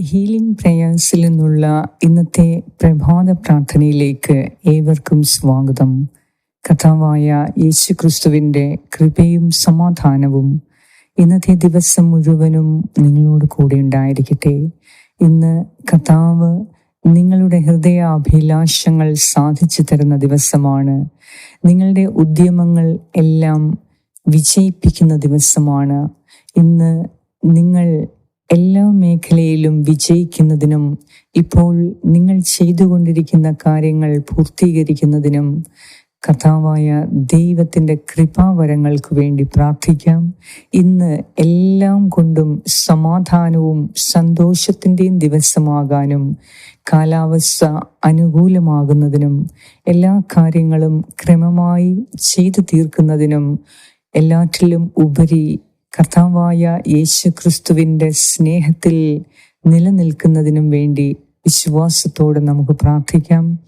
Healing പ്രേയേഴ്സിൽ നിന്നുള്ള ഇന്നത്തെ പ്രഭാത പ്രാർത്ഥനയിലേക്ക് ഏവർക്കും സ്വാഗതം. കഥാവായ യേശു ക്രിസ്തുവിന്റെ കൃപയും സമാധാനവും ഇന്നത്തെ ദിവസം മുഴുവനും നിങ്ങളോട് കൂടെ ഉണ്ടായിരിക്കട്ടെ. ഇന്ന് കഥാവ് നിങ്ങളുടെ ഹൃദയ അഭിലാഷങ്ങൾ സാധിച്ചു തരുന്ന ദിവസമാണ്. നിങ്ങളുടെ ഉദ്യമങ്ങൾ എല്ലാം വിജയിപ്പിക്കുന്ന ദിവസമാണ്. ഇന്ന് നിങ്ങൾ എല്ലാ മേഖലയിലും വിജയിക്കുന്നതിനും ഇപ്പോൾ നിങ്ങൾ ചെയ്തുകൊണ്ടിരിക്കുന്ന കാര്യങ്ങൾ പൂർത്തീകരിക്കുന്നതിനും കഥാവായ ദൈവത്തിന്റെ കൃപാവരങ്ങൾക്ക് വേണ്ടി പ്രാർത്ഥിക്കാം. ഇന്ന് എല്ലാം കൊണ്ടും സമാധാനവും സന്തോഷത്തിന്റെയും ദിവസമാകാനും കാലാവസ്ഥ അനുകൂലമാകുന്നതിനും എല്ലാ കാര്യങ്ങളും ക്രമമായി ചെയ്തു തീർക്കുന്നതിനും എല്ലാറ്റിലും ഉപരി കർത്താവായ യേശു ക്രിസ്തുവിന്റെ സ്നേഹത്തിൽ നിലനിൽക്കുന്നതിനും വേണ്ടി വിശ്വാസത്തോടെ നമുക്ക് പ്രാർത്ഥിക്കാം.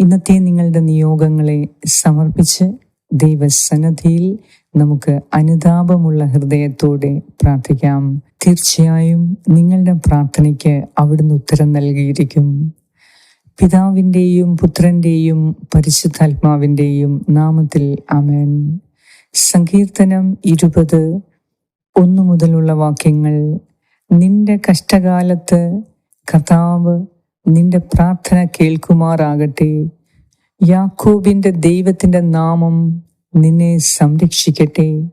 ഇന്നത്തെ നിങ്ങളുടെ നിയോഗങ്ങളെ സമർപ്പിച്ച് ദൈവസന്നദ്ധിയിൽ നമുക്ക് അനുതാപമുള്ള ഹൃദയത്തോടെ പ്രാർത്ഥിക്കാം. തീർച്ചയായും നിങ്ങളുടെ പ്രാർത്ഥനയ്ക്ക് അവിടുന്ന് ഉത്തരം നൽകിയിരിക്കും. പിതാവിന്റെയും പുത്രന്റെയും പരിശുദ്ധാത്മാവിന്റെയും നാമത്തിൽ അമേൻ സങ്കീർത്തനം ഇരുപത് ഒന്നു മുതലുള്ള വാക്യങ്ങൾ. നിന്റെ കഷ്ടകാലത്ത് കർത്താവ് നിന്റെ പ്രാർത്ഥന കേൾക്കുമാറാകട്ടെ. യാക്കോബിന്റെ ദൈവത്തിന്റെ നാമം നിന്നെ സംരക്ഷിക്കട്ടെ.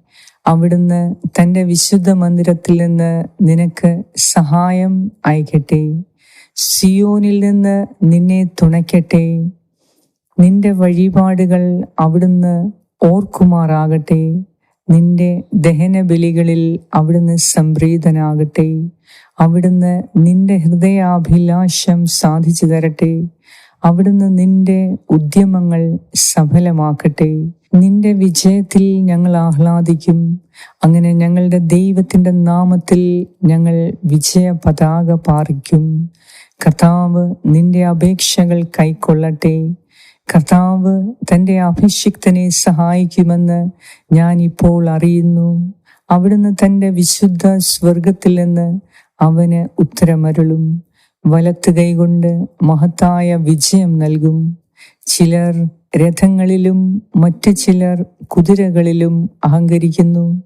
അവിടുന്ന് തന്റെ വിശുദ്ധ മന്ദിരത്തിൽ നിന്ന് നിനക്ക് സഹായം അയക്കട്ടെ. സിയോനിൽ നിന്ന് നിന്നെ തുണയ്ക്കട്ടെ. നിന്റെ വഴിപാടുകൾ അവിടുന്ന് ഓർക്കുമാറാകട്ടെ. നിന്റെ ദഹനബലികളിൽ അവിടുന്ന് സംപ്രീതനാകട്ടെ. അവിടുന്ന് നിന്റെ ഹൃദയാഭിലാഷം സാധിച്ചു തരട്ടെ. അവിടുന്ന് നിന്റെ ഉദ്യമങ്ങൾ സഫലമാക്കട്ടെ. നിന്റെ വിജയത്തിൽ ഞങ്ങൾ ആഹ്ലാദിക്കും. അങ്ങനെ ഞങ്ങളുടെ ദൈവത്തിന്റെ നാമത്തിൽ ഞങ്ങൾ വിജയ പതാക പാറിക്കും. കർത്താവ് നിന്റെ അപേക്ഷകൾ കൈക്കൊള്ളട്ടെ. കർത്താവ് തന്റെ അഭിഷിക്തനെ സഹായിക്കുമെന്ന് ഞാൻ ഇപ്പോൾ അറിയുന്നു. അവിടുന്ന് തന്റെ വിശുദ്ധ സ്വർഗത്തിൽ നിന്ന് അവന് ഉത്തരമരുളും. വലത്ത് കൈകൊണ്ട് മഹത്തായ വിജയം നൽകും. ചിലർ രഥങ്ങളിലും മറ്റു ചിലർ കുതിരകളിലും അഹങ്കരിക്കുന്നു.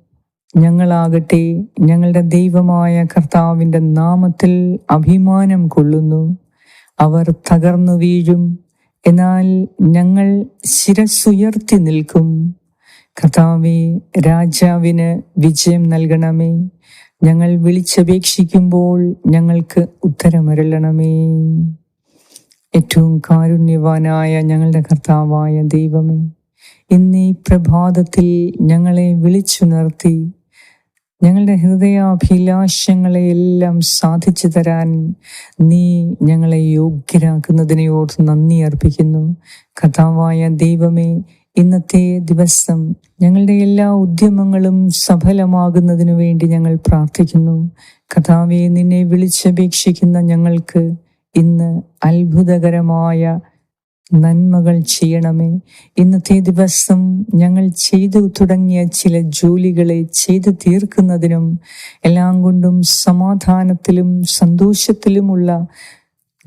ഞങ്ങളാകട്ടെ ഞങ്ങളുടെ ദൈവമായ കർത്താവിന്റെ നാമത്തിൽ അഭിമാനം കൊള്ളുന്നു. അവർ തകർന്നു വീഴും. എന്നാൽ ഞങ്ങൾ ശിരസുയർത്തി നിൽക്കും. കർത്താവെ രാജാവിന് വിജയം നൽകണമേ. ഞങ്ങൾ വിളിച്ചപേക്ഷിക്കുമ്പോൾ ഞങ്ങൾക്ക് ഉത്തരമരുളണമേ. ഏറ്റവും കാരുണ്യവാനായ ഞങ്ങളുടെ കർത്താവായ ദൈവമേ ഇന്നീ പ്രഭാതത്തിൽ ഞങ്ങളെ വിളിച്ചുണർത്തി ഞങ്ങളുടെ ഹൃദയാഭിലാഷങ്ങളെ എല്ലാം സാധിച്ചു തരാൻ നീ ഞങ്ങളെ യോഗ്യരാക്കുന്നതിനെ ഓർത്ത് നന്ദി അർപ്പിക്കുന്നു. കഥാവായ ദൈവമേ ഇന്നത്തെ ദിവസം ഞങ്ങളുടെ എല്ലാ ഉദ്യമങ്ങളും സഫലമാകുന്നതിനു വേണ്ടി ഞങ്ങൾ പ്രാർത്ഥിക്കുന്നു. കഥാവെ നിന്നെ വിളിച്ചപേക്ഷിക്കുന്ന ഞങ്ങൾക്ക് ഇന്ന് അത്ഭുതകരമായ നന്മകൾ ചെയ്യണമേ. ഇന്നത്തെ ദിവസം ഞങ്ങൾ ചെയ്തു തുടങ്ങിയ ചില ജോലികളെ ചെയ്തു തീർക്കുന്നതിനും എല്ലാം കൊണ്ടും സമാധാനത്തിലും സന്തോഷത്തിലുമുള്ള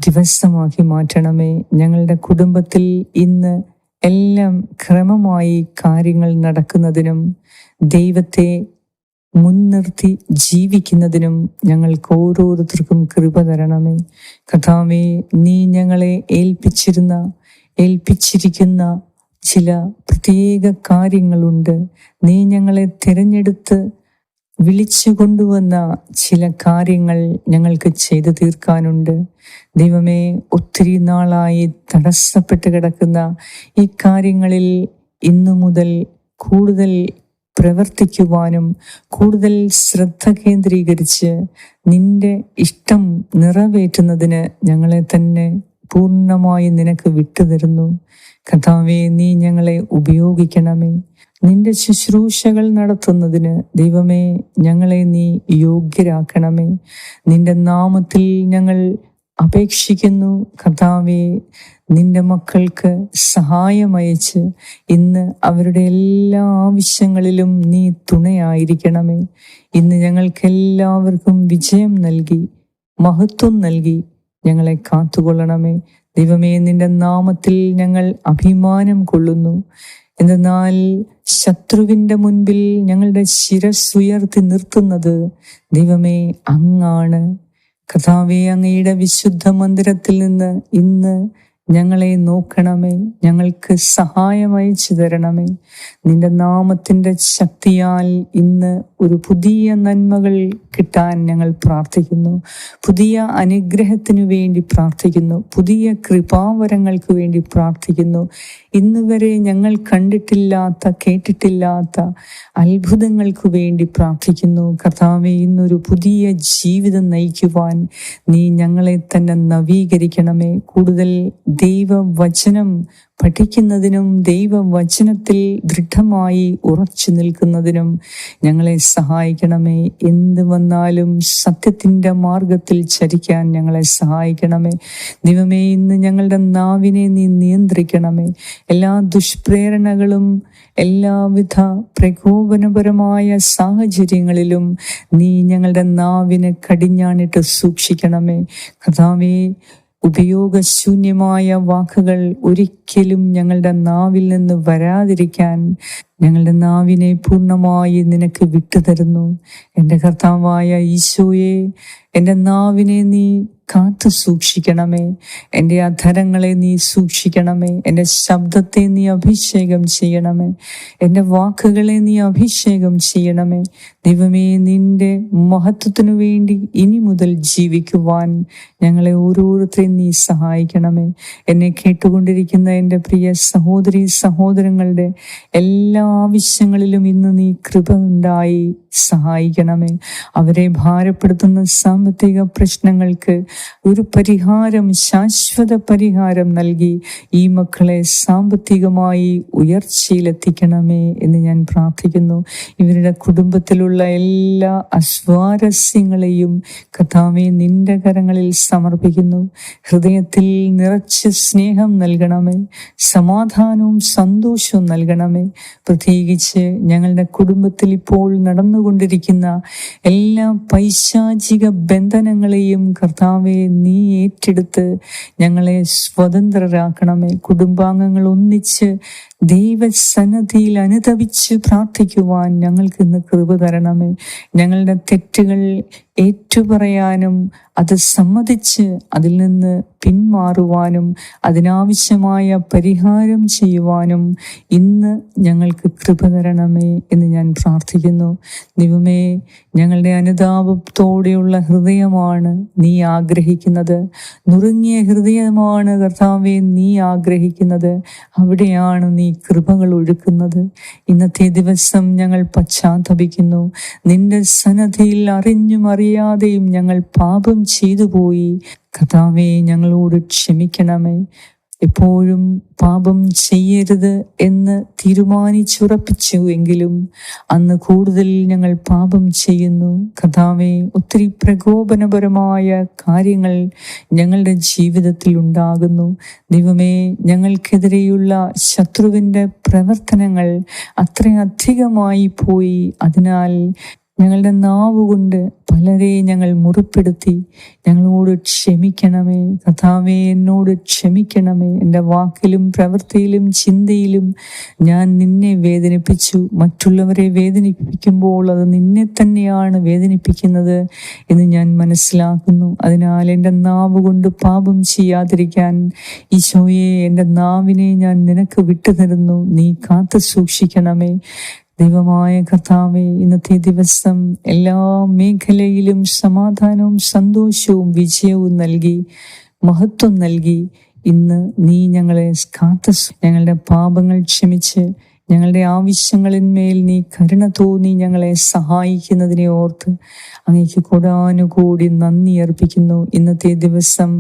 ദിവസമാക്കി മാറ്റണമേ. ഞങ്ങളുടെ കുടുംബത്തിൽ ഇന്ന് എല്ലാം ക്രമമായി കാര്യങ്ങൾ നടക്കുന്നതിനും ദൈവത്തെ മുൻനിർത്തി ജീവിക്കുന്നതിനും ഞങ്ങൾക്ക് ഓരോരുത്തർക്കും കൃപ തരണമേ. കഥാവേ നീ ഞങ്ങളെ ഏൽപ്പിച്ചിരുന്ന ഏൽപ്പിച്ചിരിക്കുന്ന ചില പ്രത്യേക കാര്യങ്ങളുണ്ട്. നീ ഞങ്ങളെ തിരഞ്ഞെടുത്ത് വിളിച്ചു കൊണ്ടുവന്ന ചില കാര്യങ്ങൾ ഞങ്ങൾക്ക് ചെയ്തു തീർക്കാനുണ്ട്. ദൈവമേ ഒത്തിരി നാളായി തടസ്സപ്പെട്ട് കിടക്കുന്ന ഈ കാര്യങ്ങളിൽ ഇന്നു മുതൽ കൂടുതൽ പ്രവർത്തിക്കുവാനും കൂടുതൽ ശ്രദ്ധ കേന്ദ്രീകരിച്ച് നിന്റെ ഇഷ്ടം നിറവേറ്റുന്നതിന് ഞങ്ങളെ തന്നെ പൂർണമായി നിനക്ക് വിട്ടുതരുന്നു. കഥാവെ നീ ഞങ്ങളെ ഉപയോഗിക്കണമേ. നിന്റെ ശുശ്രൂഷകൾ നടത്തുന്നതിന് ദൈവമേ ഞങ്ങളെ നീ യോഗ്യരാക്കണമേ. നിന്റെ നാമത്തിൽ ഞങ്ങൾ അപേക്ഷിക്കുന്നു. കഥാവെ നിന്റെ മക്കൾക്ക് സഹായമയച്ച് ഇന്ന് അവരുടെ എല്ലാ ആവശ്യങ്ങളിലും നീ തുണയായിരിക്കണമേ. ഇന്ന് ഞങ്ങൾക്ക് എല്ലാവർക്കും വിജയം നൽകി മഹത്വം നൽകി ഞങ്ങളെ കാത്തുകൊള്ളണമേ. ദൈവമേ നിന്റെ നാമത്തിൽ ഞങ്ങൾ അഭിമാനം കൊള്ളുന്നു. എന്നാൽ ശത്രുവിന്റെ മുൻപിൽ ഞങ്ങളുടെ ശിരസ്സുയർത്തി നിർത്തുന്നത് ദൈവമേ അങ്ങാണ്. കഥാവെ അങ്ങയുടെ വിശുദ്ധ മന്ദിരത്തിൽ നിന്ന് ഇന്ന് ഞങ്ങളെ നോക്കണമേ. ഞങ്ങൾക്ക് സഹായം അയച്ചു തരണമേ. നിന്റെ നാമത്തിന്റെ ശക്തിയാൽ ഇന്ന് ഒരു പുതിയ നന്മകൾ കിട്ടാൻ ഞങ്ങൾ പ്രാർത്ഥിക്കുന്നു. പുതിയ അനുഗ്രഹത്തിനു വേണ്ടി പ്രാർത്ഥിക്കുന്നു. പുതിയ കൃപാവരങ്ങൾക്ക് വേണ്ടി പ്രാർത്ഥിക്കുന്നു. ഇന്ന് വരെ ഞങ്ങൾ കണ്ടിട്ടില്ലാത്ത കേട്ടിട്ടില്ലാത്ത അത്ഭുതങ്ങൾക്ക് വേണ്ടി പ്രാർത്ഥിക്കുന്നു. കർത്താവെ ഇന്നൊരു പുതിയ ജീവിതം നയിക്കുവാൻ നീ ഞങ്ങളെ തന്നെ നവീകരിക്കണമേ. കൂടുതൽ ദൈവവചനം പഠിക്കുന്നതിനും ദൈവവചനത്തിൽ ദൃഢമായി ഉറച്ചു നിൽക്കുന്നതിനും ഞങ്ങളെ സഹായിക്കണമേ. എന്ത് വന്നാലും സത്യത്തിന്റെ മാർഗത്തിൽ ചരിക്കാൻ ഞങ്ങളെ സഹായിക്കണമേ. ദൈവമേ ഇന്ന് ഞങ്ങളുടെ നാവിനെ നീ നിയന്ത്രിക്കണമേ. എല്ലാ ദുഷ്പ്രേരണകളും എല്ലാവിധ പ്രകോപനപരമായ സാഹചര്യങ്ങളിലും നീ ഞങ്ങളുടെ നാവിനെ കടിഞ്ഞാണിട്ട് സൂക്ഷിക്കണമേ. കഥാവേ ഉപയോഗശൂന്യമായ വാക്കുകൾ ഒരിക്കലും ഞങ്ങളുടെ നാവിൽ നിന്ന് വരാതിരിക്കാൻ ഞങ്ങളുടെ നാവിനെ പൂർണമായി നിനക്ക് വിട്ടുതരുന്നു. എന്റെ കർത്താവായ ഈശോയെ എന്റെ നാവിനെ നീ കാത്തു സൂക്ഷിക്കണമേ. എന്റെ അധരങ്ങളെ നീ സൂക്ഷിക്കണമേ. എന്റെ ശബ്ദത്തെ നീ അഭിഷേകം ചെയ്യണമേ. എന്റെ വാക്കുകളെ നീ അഭിഷേകം ചെയ്യണമേ. ദൈവമേ നിന്റെ മഹത്വത്തിനു വേണ്ടി ഇനി മുതൽ ജീവിക്കുവാൻ ഞങ്ങളെ ഓരോരുത്തരെയും നീ സഹായിക്കണമേ. എന്നെ കേട്ടുകൊണ്ടിരിക്കുന്ന എന്റെ പ്രിയ സഹോദരി സഹോദരങ്ങളുടെ എല്ലാ ആവശ്യങ്ങളിലും ഇന്ന് നീ കൃപ ഉണ്ടായി സഹായിക്കണമേ. അവരെ ഭാരപ്പെടുത്തുന്ന സാമ്പത്തിക പ്രശ്നങ്ങൾക്ക് ഒരു പരിഹാരം ശാശ്വത പരിഹാരം നൽകി ഈ മക്കളെ സാമ്പത്തികമായി ഉയർച്ചയിലെത്തിക്കണമേ എന്ന് ഞാൻ പ്രാർത്ഥിക്കുന്നു. ഇവരുടെ കുടുംബത്തിലുള്ള എല്ലാ അസ്വാരസ്യങ്ങളെയും കഥാവെ നിന്റെ കരങ്ങളിൽ സമർപ്പിക്കുന്നു. ഹൃദയത്തിൽ നിറച്ച് സ്നേഹം നൽകണമേ. സമാധാനവും സന്തോഷവും നൽകണമേ. പ്രത്യേകിച്ച് ഞങ്ങളുടെ കുടുംബത്തിൽ ഇപ്പോൾ നടന്നുകൊണ്ടിരിക്കുന്ന എല്ലാ പൈശാചിക ബന്ധനങ്ങളെയും കർത്താവെ നീ ഏറ്റെടുത്ത് ഞങ്ങളെ സ്വതന്ത്രരാക്കണമേ. കുടുംബാംഗങ്ങൾ ഒന്നിച്ച് ദൈവസന്നദ്ധിയിൽ അനുതപിച്ച് പ്രാർത്ഥിക്കുവാൻ ഞങ്ങൾക്ക് ഇന്ന് കൃപ തരണമേ. ഞങ്ങളുടെ തെറ്റുകൾ ഏറ്റുപറയാനും അത് സമ്മതിച്ച് അതിൽ നിന്ന് പിന്മാറുവാനും അതിനാവശ്യമായ പരിഹാരം ചെയ്യുവാനും ഇന്ന് ഞങ്ങൾക്ക് കൃപ തരണമേ എന്ന് ഞാൻ പ്രാർത്ഥിക്കുന്നു. ദൈവമേ ഞങ്ങളുടെ അനുതാപത്തോടെയുള്ള ഹൃദയമാണ് നീ ആഗ്രഹിക്കുന്നത്. നുറുങ്ങിയ ഹൃദയമാണ് കർത്താവെ നീ ആഗ്രഹിക്കുന്നത്. അവിടെയാണ് നീ കൃപകൾ ഒഴുക്കുന്നത്. ഇന്നത്തെ ദിവസം ഞങ്ങൾ പശ്ചാത്തപിക്കുന്നു. നിന്റെ സന്നദ്ധയിൽ അറിഞ്ഞും അറിയാതെയും ഞങ്ങൾ പാപം ചെയ്തു പോയി കഥാവെ ഞങ്ങളോട് ക്ഷമിക്കണമേ. എപ്പോഴും പാപം ചെയ്യരുത് എന്ന് തീരുമാനിച്ചുറപ്പിച്ചു എങ്കിലും അന്ന് കൂടുതൽ ഞങ്ങൾ പാപം ചെയ്യുന്നു. കഥാവെ ഒത്തിരി പ്രകോപനപരമായ കാര്യങ്ങൾ ഞങ്ങളുടെ ജീവിതത്തിൽ ഉണ്ടാകുന്നു. ദൈവമേ ഞങ്ങൾക്കെതിരെയുള്ള ശത്രുവിന്റെ പ്രവർത്തനങ്ങൾ അത്രയധികമായി പോയി. അതിനാൽ ഞങ്ങളുടെ നാവ് കൊണ്ട് പലരെ ഞങ്ങൾ മുറിപ്പെടുത്തി. ഞങ്ങളോട് ക്ഷമിക്കണമേ. കഥാവേ എന്നോട് ക്ഷമിക്കണമേ. എന്റെ വാക്കിലും പ്രവൃത്തിയിലും ചിന്തയിലും ഞാൻ നിന്നെ വേദനിപ്പിച്ചു. മറ്റുള്ളവരെ വേദനിപ്പിക്കുമ്പോൾ അത് നിന്നെ തന്നെയാണ് വേദനിപ്പിക്കുന്നത് എന്ന് ഞാൻ മനസ്സിലാക്കുന്നു. അതിനാൽ എന്റെ നാവ് കൊണ്ട് പാപം ചെയ്യാതിരിക്കാൻ ഈശോയെ എന്റെ നാവിനെ ഞാൻ നിനക്ക് വിട്ടുതരുന്നു. നീ കാത്തു സൂക്ഷിക്കണമേ. ദൈവമായ കർത്താവെ ഇന്നത്തെ ദിവസം എല്ലാ മേഖലയിലും സമാധാനവും സന്തോഷവും വിജയവും നൽകി മഹത്വം നൽകി. ഇന്ന് നീ ഞങ്ങളെ കാത്ത ഞങ്ങളുടെ പാപങ്ങൾ ക്ഷമിച്ച് ഞങ്ങളുടെ ആവശ്യങ്ങളിന്മേൽ നീ കരുണ തോന്നി ഞങ്ങളെ സഹായിക്കുന്നതിനെ ഓർത്ത് അങ്ങേക്ക് കൂടാനുകൂടി നന്ദി അർപ്പിക്കുന്നു. ഇന്നത്തെ ദിവസം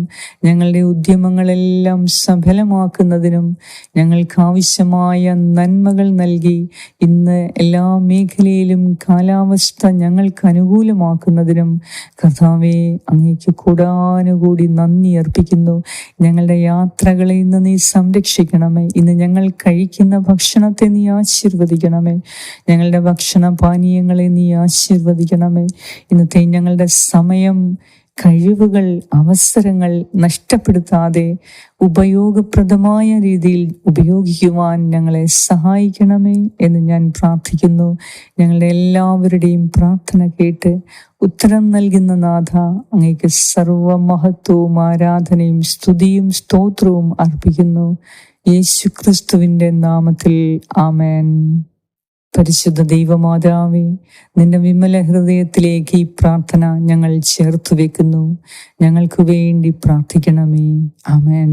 ഞങ്ങളുടെ ഉദ്യമങ്ങളെല്ലാം സഫലമാക്കുന്നതിനും ഞങ്ങൾക്ക് ആവശ്യമായ നന്മകൾ നൽകി ഇന്ന് എല്ലാ മേഖലയിലും കാലാവസ്ഥ ഞങ്ങൾക്ക് അനുകൂലമാക്കുന്നതിനും കർത്താവെ അങ്ങേക്ക് കൂടാനുകൂടി നന്ദി അർപ്പിക്കുന്നു. ഞങ്ങളുടെ യാത്രകളെ ഇന്ന് നീ സംരക്ഷിക്കണമേ. ഇന്ന് ഞങ്ങൾ കഴിക്കുന്ന ഭക്ഷണത്തെ നീ ആശീർവദിക്കണമേ. ഞങ്ങളുടെ ഭക്ഷണ പാനീയങ്ങളെ നീ ആശീർവദിക്കണമേ. ഇന്നത്തെ ഞങ്ങളുടെ സമയം കഴിവുകൾ അവസരങ്ങൾ നഷ്ടപ്പെടുത്താതെ ഉപയോഗപ്രദമായ രീതിയിൽ ഉപയോഗിക്കുവാൻ ഞങ്ങളെ സഹായിക്കണമേ എന്ന് ഞാൻ പ്രാർത്ഥിക്കുന്നു. ഞങ്ങളുടെ എല്ലാവരുടെയും പ്രാർത്ഥന കേട്ട് ഉത്തരം നൽകുന്ന നാഥ അങ്ങേക്ക് സർവമഹത്വവും ആരാധനയും സ്തുതിയും സ്തോത്രവും അർപ്പിക്കുന്നു. യേശുക്രിസ്തുവിന്റെ നാമത്തിൽ ആമേൻ. പരിശുദ്ധ ദൈവമാതാവേ നിന്റെ വിമല ഹൃദയത്തിലേക്ക് ഈ പ്രാർത്ഥന ഞങ്ങൾ ചേർത്ത് വെക്കുന്നു. ഞങ്ങൾക്ക് വേണ്ടി പ്രാർത്ഥിക്കണമേ. ആമേൻ.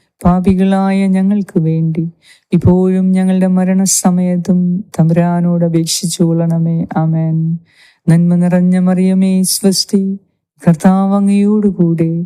പാപികളായ ഞങ്ങൾക്ക് വേണ്ടി. ഇപ്പോഴും ഞങ്ങളുടെ മരണസമയത്തും തമ്പുരാനോട് അപേക്ഷിച്ചു കൊള്ളണമേ. ആമേൻ. നന്മ നിറഞ്ഞ മറിയമേ സ്വസ്തി. കർത്താവ് അങ്ങയോടുകൂടെ.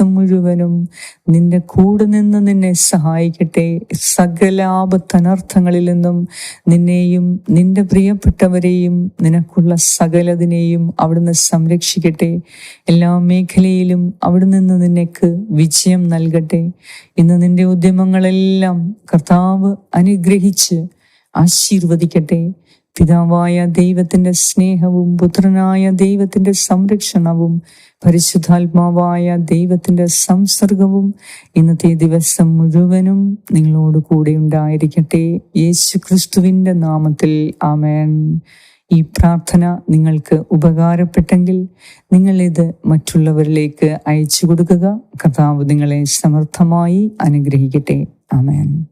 മുഴുവനും നിന്റെ കൂടെ നിന്ന് നിന്നെ സഹായിക്കട്ടെ. സകല ആപത്തനർത്ഥങ്ങളിൽ നിന്നും നിന്നെയും നിന്റെ പ്രിയപ്പെട്ടവരെയും നിനക്കുള്ള സകലതിനെയും അവിടുന്ന് സംരക്ഷിക്കട്ടെ. എല്ലാ മേഖലയിലും അവിടെ നിന്ന് നിനക്ക് വിജയം നൽകട്ടെ. ഇന്ന് നിന്റെ ഉദ്യമങ്ങളെല്ലാം കർത്താവ് അനുഗ്രഹിച്ച് ആശീർവദിക്കട്ടെ. പിതാവായ ദൈവത്തിന്റെ സ്നേഹവും പുത്രനായ ദൈവത്തിന്റെ സംരക്ഷണവും പരിശുദ്ധാത്മാവായ ദൈവത്തിന്റെ സംസർഗവും ഇന്നത്തെ ദിവസം മുഴുവനും നിങ്ങളോട് കൂടെ ഉണ്ടായിരിക്കട്ടെ. യേശു ക്രിസ്തുവിന്റെ നാമത്തിൽ ആമേൻ. ഈ പ്രാർത്ഥന നിങ്ങൾക്ക് ഉപകാരപ്പെട്ടെങ്കിൽ നിങ്ങൾ ഇത് മറ്റുള്ളവരിലേക്ക് അയച്ചു കൊടുക്കുക. കഥാവ് നിങ്ങളെ സമർത്ഥമായി അനുഗ്രഹിക്കട്ടെ. ആമേൻ.